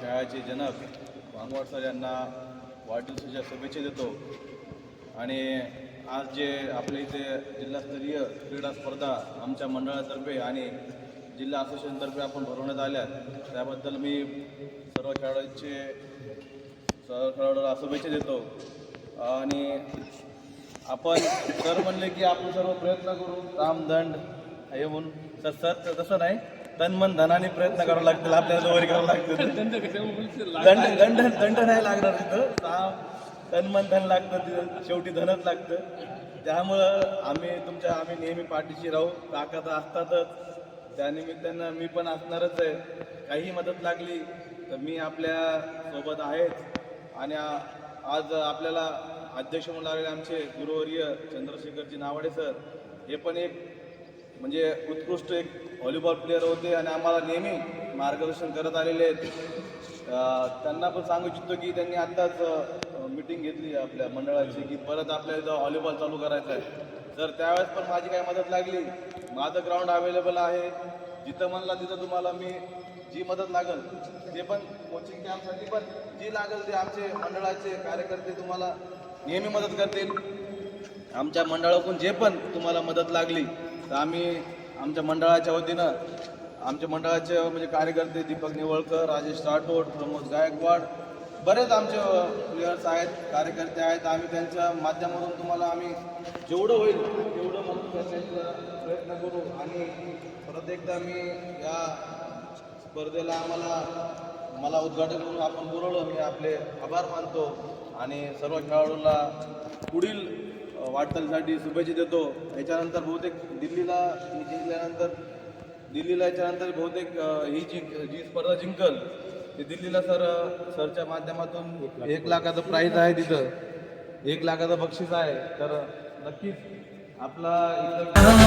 खेळाचे जनक भांगवाड सर यांना वाढदिवसाच्या शुभेच्छा देतो. आणि आज जे आपल्या इथे जिल्हास्तरीय क्रीडा स्पर्धा आमच्या मंडळातर्फे आणि जिल्हा असोसिएशनतर्फे आपण भरवण्यात आल्या त्याबद्दल मी सर्व खेळाडूंचे सर्व खेळाडूला शुभेच्छा देतो. आणि आपण सर म्हणले की आपण सर्व प्रयत्न करू रामदंड हे म्हणून सर सर तसं नाही. तन मन धनाने प्रयत्न करावं लागतील आपल्याला वरी करावं लागतं दंड दंड दंड नाही लागणार तिथं. तन मन धन लागतं तिथं. शेवटी धनच लागतं. त्यामुळं आम्ही तुमच्या आम्ही नेहमी पाठीशी राहू. ताकद तर असतातच त्यानिमित्तानं मी पण असणारच आहे. काही मदत लागली तर मी आपल्यासोबत आहेच. आणि आज आपल्याला अध्यक्ष म्हणून लागलेले आमचे गुरुवर्य चंद्रशेखरजी नावाडे सर हे पण एक म्हणजे उत्कृष्ट एक व्हॉलीबॉल प्लेअर होते आणि आम्हाला नेहमी मार्गदर्शन करत आलेले आहेत. त्यांना पण सांगू इच्छितो की त्यांनी आत्ताच मिटिंग घेतली आपल्या मंडळाची की परत आपल्याला इथं व्हॉलीबॉल चालू करायचं आहे. तर त्यावेळेस पण माझी काय मदत लागली. माझं ग्राउंड अवेलेबल आहे. जिथं म्हणला तिथं तुम्हाला मी जी मदत लागल ते पण कोचिंग कॅम्पसाठी पण जी लागेल ते आमचे मंडळाचे कार्यकर्ते तुम्हाला नेहमी मदत करतील. आमच्या मंडळाकडून जे पण तुम्हाला मदत लागली तर आम्ही आमच्या मंडळाच्या वतीनं आमच्या मंडळाचे म्हणजे कार्यकर्ते दीपक निवळकर राजेश राठोड प्रमोद गायकवाड बरेच आमचे प्लेयर्स आहेत कार्यकर्ते आहेत. आम्ही त्यांच्या माध्यमातून तुम्हाला आम्ही जेवढं होईल तेवढं मदत करण्याचा प्रयत्न करू. आणि परत एकदा मी या स्पर्धेला आम्हाला मला उद्घाटन करून आपण बोलवलं. मी आपले आभार मानतो. आणि सर्व खेळाडूंना पुढील वाटचालीसाठी शुभेच्छा देतो. याच्यानंतर बहुतेक दिल्लीला ही जिंकल्यानंतर दिल्लीला याच्यानंतर बहुतेक ही जिंक जी स्पर्धा जिंकल ती दिल्लीला सर सरच्या माध्यमातून एक लाखाचं प्राईज आहे तिथं. एक लाखाचं बक्षीस आहे. तर नक्कीच आपला इथं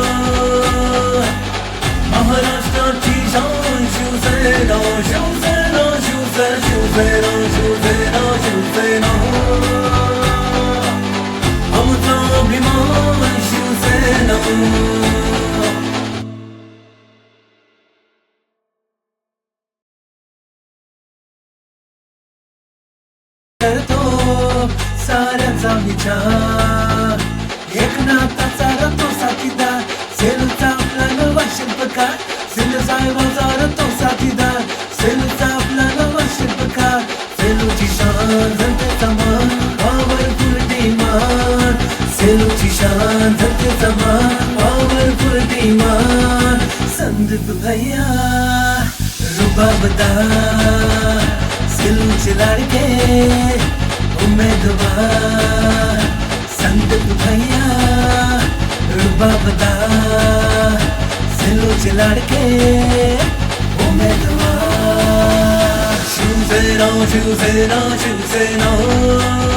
करतो साऱ्याचा विचार. एकनाथाचा रतो साथीदार सेलचा आपला नवा शिल्पकार. सेल साहेबाचा रतो साथीदार सेलचा आपला नवा शिल्पकार. सेलूची शान जनतेचा मान पॉवरफुल मान सेलूची शान जनतेचा मान पॉवरफुल मान संदीप भैया रुबाबदार सिलूचे लाडके उमेदवार संत भैया रुबाबदार सिलूचे लाडके उमेदवार शिवसेना शिवसेना शिवसेना महाराष्ट्राची शान शिवसेना शिव शिवसेना शिवसेना शिवसेना.